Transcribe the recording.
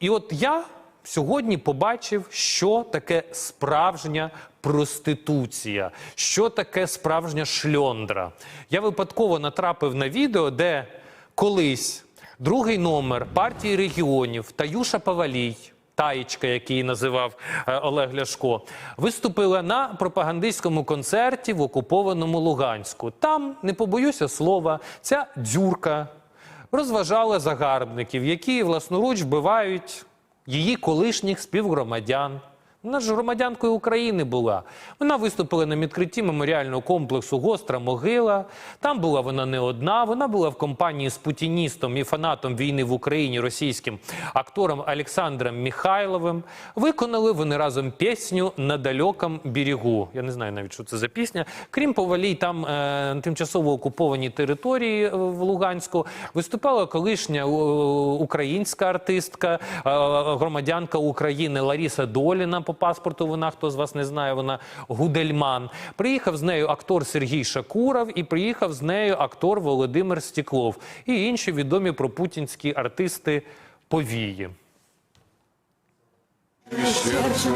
І от я сьогодні побачив, що таке справжня проституція, що таке справжня шльондра. Я випадково натрапив на відео, де колись другий номер партії регіонів Таюша Павалій. Таєчка, який називав е, Олег Ляшко, виступила на пропагандистському концерті в окупованому Луганську. Там, не побоюся слова, ця дзюрка розважала загарбників, які власноруч вбивають її колишніх співгромадян. Вона ж громадянкою України була. Вона виступила на відкритті меморіального комплексу Гостра могила. Там була вона не одна. Вона була в компанії з путіністом і фанатом війни в Україні російським актором Олександром Михайловим. Виконали вони разом пісню на далеком берегу. Я не знаю навіть, що це за пісня. Крім повалій, там е, тимчасово окупованій території е, в Луганську виступала колишня е, українська артистка, е, громадянка України Ларіса Доліна. По паспорту вона, хто з вас не знає, вона Гудельман. Приїхав з нею актор Сергій Шакуров і приїхав з нею актор Володимир Стіклов і інші відомі пропутінські артисти повії. сердцу